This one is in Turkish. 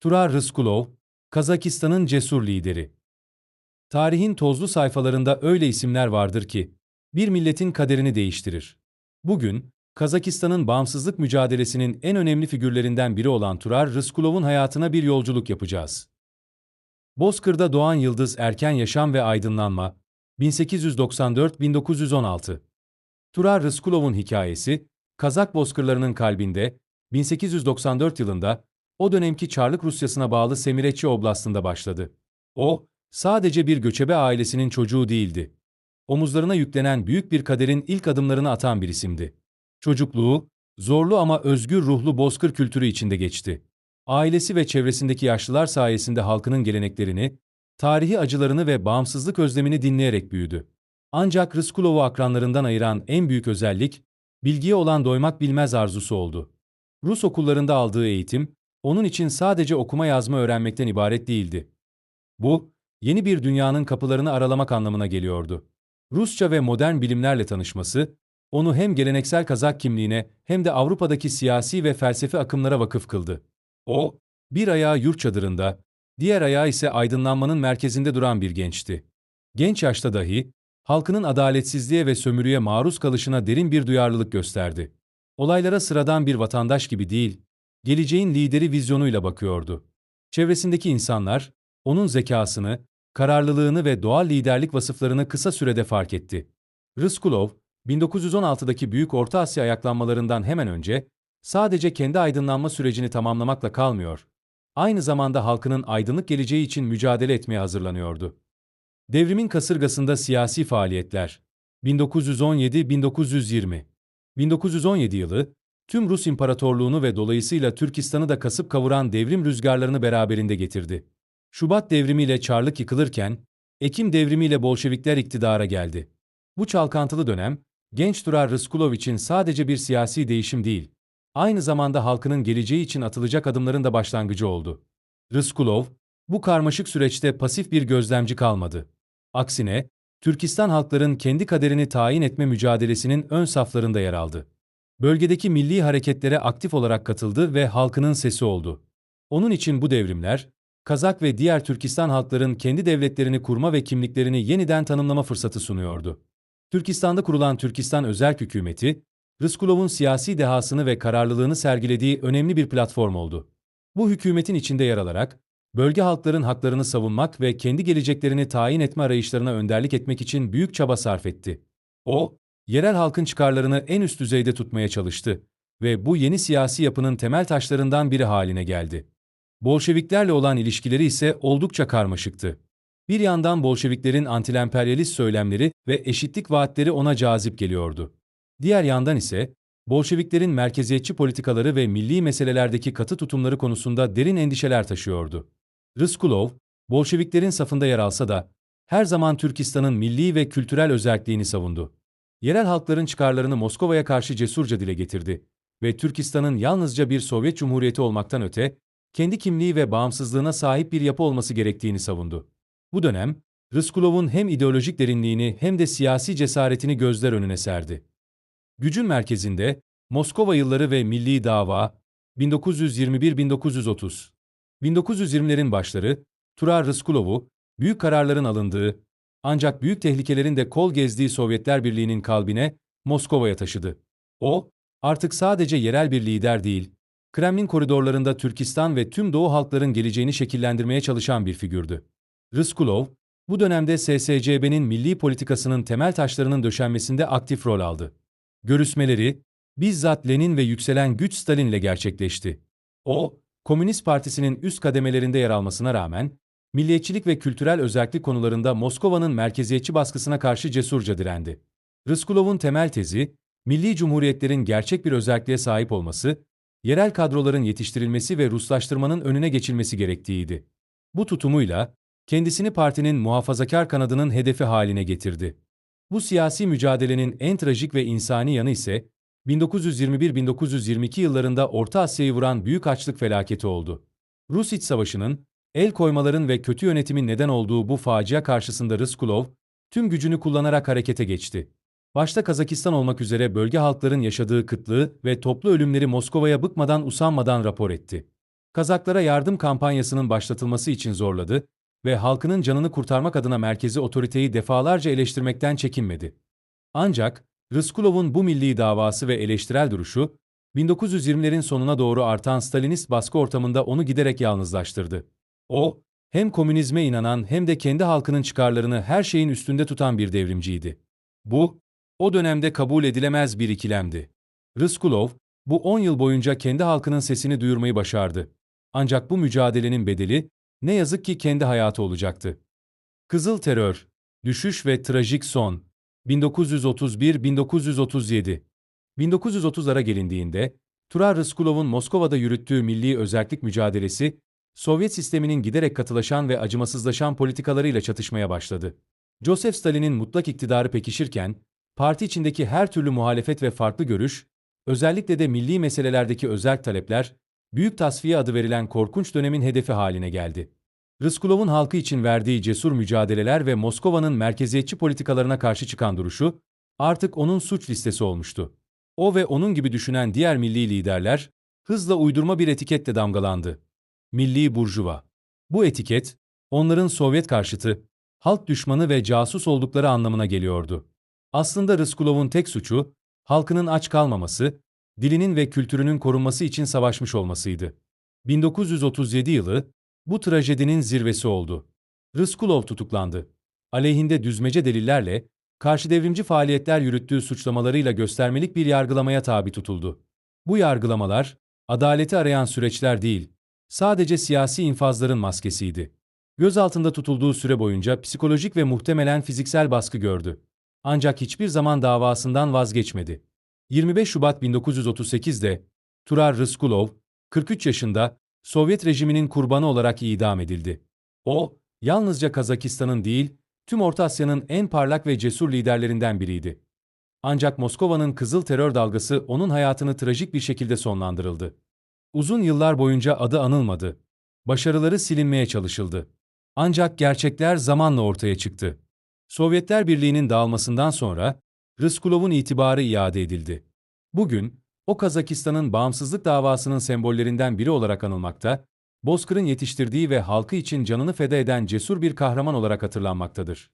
Turar Rıskulov, Kazakistan'ın cesur lideri. Tarihin tozlu sayfalarında öyle isimler vardır ki, bir milletin kaderini değiştirir. Bugün, Kazakistan'ın bağımsızlık mücadelesinin en önemli figürlerinden biri olan Turar Rıskulov'un hayatına bir yolculuk yapacağız. Bozkır'da doğan yıldız erken yaşam ve aydınlanma, 1894-1916. Turar Rıskulov'un hikayesi, Kazak bozkırlarının kalbinde, 1894 yılında, o dönemki Çarlık Rusyası'na bağlı Semireçi Oblast'ında başladı. O, sadece bir göçebe ailesinin çocuğu değildi. Omuzlarına yüklenen büyük bir kaderin ilk adımlarını atan bir isimdi. Çocukluğu, zorlu ama özgür ruhlu bozkır kültürü içinde geçti. Ailesi ve çevresindeki yaşlılar sayesinde halkının geleneklerini, tarihi acılarını ve bağımsızlık özlemini dinleyerek büyüdü. Ancak Rıskulov'u akranlarından ayıran en büyük özellik, bilgiye olan doymak bilmez arzusu oldu. Rus okullarında aldığı eğitim, onun için sadece okuma yazma öğrenmekten ibaret değildi. Bu, yeni bir dünyanın kapılarını aralamak anlamına geliyordu. Rusça ve modern bilimlerle tanışması, onu hem geleneksel Kazak kimliğine hem de Avrupa'daki siyasi ve felsefi akımlara vakıf kıldı. O, bir ayağı yurt çadırında, diğer ayağı ise aydınlanmanın merkezinde duran bir gençti. Genç yaşta dahi, halkının adaletsizliğe ve sömürüye maruz kalışına derin bir duyarlılık gösterdi. Olaylara sıradan bir vatandaş gibi değil, geleceğin lideri vizyonuyla bakıyordu. Çevresindeki insanlar, onun zekasını, kararlılığını ve doğal liderlik vasıflarını kısa sürede fark etti. Rıskulov, 1916'daki Büyük Orta Asya ayaklanmalarından hemen önce, sadece kendi aydınlanma sürecini tamamlamakla kalmıyor, aynı zamanda halkının aydınlık geleceği için mücadele etmeye hazırlanıyordu. Devrimin kasırgasında siyasi faaliyetler 1917-1920 1917 yılı, tüm Rus İmparatorluğunu ve dolayısıyla Türkistan'ı da kasıp kavuran devrim rüzgarlarını beraberinde getirdi. Şubat devrimiyle Çarlık yıkılırken, Ekim devrimiyle Bolşevikler iktidara geldi. Bu çalkantılı dönem, genç Turar Rıskulov için sadece bir siyasi değişim değil, aynı zamanda halkının geleceği için atılacak adımların da başlangıcı oldu. Rıskulov, bu karmaşık süreçte pasif bir gözlemci kalmadı. Aksine, Türkistan halkların kendi kaderini tayin etme mücadelesinin ön saflarında yer aldı. Bölgedeki milli hareketlere aktif olarak katıldı ve halkının sesi oldu. Onun için bu devrimler, Kazak ve diğer Türkistan halkların kendi devletlerini kurma ve kimliklerini yeniden tanımlama fırsatı sunuyordu. Türkistan'da kurulan Türkistan Özerk Hükümeti, Rıskulov'un siyasi dehasını ve kararlılığını sergilediği önemli bir platform oldu. Bu hükümetin içinde yer alarak, bölge halkların haklarını savunmak ve kendi geleceklerini tayin etme arayışlarına önderlik etmek için büyük çaba sarf etti. O, yerel halkın çıkarlarını en üst düzeyde tutmaya çalıştı ve bu yeni siyasi yapının temel taşlarından biri haline geldi. Bolşeviklerle olan ilişkileri ise oldukça karmaşıktı. Bir yandan Bolşeviklerin antilemperyalist söylemleri ve eşitlik vaatleri ona cazip geliyordu. Diğer yandan ise Bolşeviklerin merkeziyetçi politikaları ve milli meselelerdeki katı tutumları konusunda derin endişeler taşıyordu. Rıskulov, Bolşeviklerin safında yer alsa da her zaman Türkistan'ın milli ve kültürel özelliğini savundu. Yerel halkların çıkarlarını Moskova'ya karşı cesurca dile getirdi ve Türkistan'ın yalnızca bir Sovyet Cumhuriyeti olmaktan öte, kendi kimliği ve bağımsızlığına sahip bir yapı olması gerektiğini savundu. Bu dönem, Rıskulov'un hem ideolojik derinliğini hem de siyasi cesaretini gözler önüne serdi. Gücün merkezinde, Moskova yılları ve milli dava, 1921-1930. 1920'lerin başları, Turar Rıskulov'u, büyük kararların alındığı, ancak büyük tehlikelerin de kol gezdiği Sovyetler Birliği'nin kalbine, Moskova'ya taşıdı. O, artık sadece yerel bir lider değil, Kremlin koridorlarında Türkistan ve tüm Doğu halkların geleceğini şekillendirmeye çalışan bir figürdü. Rıskulov, bu dönemde SSCB'nin milli politikasının temel taşlarının döşenmesinde aktif rol aldı. Görüşmeleri, bizzat Lenin ve yükselen güç Stalin'le gerçekleşti. O, Komünist Partisi'nin üst kademelerinde yer almasına rağmen, milliyetçilik ve kültürel özellik konularında Moskova'nın merkeziyetçi baskısına karşı cesurca direndi. Rıskulov'un temel tezi, milli cumhuriyetlerin gerçek bir özelliğe sahip olması, yerel kadroların yetiştirilmesi ve Ruslaştırmanın önüne geçilmesi gerektiğiydi. Bu tutumuyla, kendisini partinin muhafazakar kanadının hedefi haline getirdi. Bu siyasi mücadelenin en trajik ve insani yanı ise 1921-1922 yıllarında Orta Asya'yı vuran büyük açlık felaketi oldu. Rus İç Savaşı'nın, el koymaların ve kötü yönetimin neden olduğu bu facia karşısında Rıskulov, tüm gücünü kullanarak harekete geçti. Başta Kazakistan olmak üzere bölge halkların yaşadığı kıtlığı ve toplu ölümleri Moskova'ya bıkmadan usanmadan rapor etti. Kazaklara yardım kampanyasının başlatılması için zorladı ve halkının canını kurtarmak adına merkezi otoriteyi defalarca eleştirmekten çekinmedi. Ancak Rıskulov'un bu milli davası ve eleştirel duruşu, 1920'lerin sonuna doğru artan Stalinist baskı ortamında onu giderek yalnızlaştırdı. O, hem komünizme inanan hem de kendi halkının çıkarlarını her şeyin üstünde tutan bir devrimciydi. Bu, o dönemde kabul edilemez bir ikilemdi. Rıskulov, bu 10 yıl boyunca kendi halkının sesini duyurmayı başardı. Ancak bu mücadelenin bedeli, ne yazık ki kendi hayatı olacaktı. Kızıl Terör, Düşüş ve Trajik Son 1931-1937 1930'lara gelindiğinde, Turar Rıskulov'un Moskova'da yürüttüğü milli özellik mücadelesi, Sovyet sisteminin giderek katılaşan ve acımasızlaşan politikalarıyla çatışmaya başladı. Joseph Stalin'in mutlak iktidarı pekişirken, parti içindeki her türlü muhalefet ve farklı görüş, özellikle de milli meselelerdeki özel talepler, Büyük Tasfiye adı verilen korkunç dönemin hedefi haline geldi. Rıskulov'un halkı için verdiği cesur mücadeleler ve Moskova'nın merkeziyetçi politikalarına karşı çıkan duruşu, artık onun suç listesi olmuştu. O ve onun gibi düşünen diğer milli liderler, hızla uydurma bir etiketle damgalandı. Milli Burjuva. Bu etiket, onların Sovyet karşıtı, halk düşmanı ve casus oldukları anlamına geliyordu. Aslında Rıskulov'un tek suçu, halkının aç kalmaması, dilinin ve kültürünün korunması için savaşmış olmasıydı. 1937 yılı, bu trajedinin zirvesi oldu. Rıskulov tutuklandı. Aleyhinde düzmece delillerle, karşı devrimci faaliyetler yürüttüğü suçlamalarıyla göstermelik bir yargılamaya tabi tutuldu. Bu yargılamalar, adaleti arayan süreçler değil, sadece siyasi infazların maskesiydi. Gözaltında tutulduğu süre boyunca psikolojik ve muhtemelen fiziksel baskı gördü. Ancak hiçbir zaman davasından vazgeçmedi. 25 Şubat 1938'de Turar Rıskulov, 43 yaşında, Sovyet rejiminin kurbanı olarak idam edildi. O, yalnızca Kazakistan'ın değil, tüm Orta Asya'nın en parlak ve cesur liderlerinden biriydi. Ancak Moskova'nın kızıl terör dalgası onun hayatını trajik bir şekilde sonlandırıldı. Uzun yıllar boyunca adı anılmadı. Başarıları silinmeye çalışıldı. Ancak gerçekler zamanla ortaya çıktı. Sovyetler Birliği'nin dağılmasından sonra Rıskulov'un itibarı iade edildi. Bugün, o Kazakistan'ın bağımsızlık davasının sembollerinden biri olarak anılmakta, Bozkır'ın yetiştirdiği ve halkı için canını feda eden cesur bir kahraman olarak hatırlanmaktadır.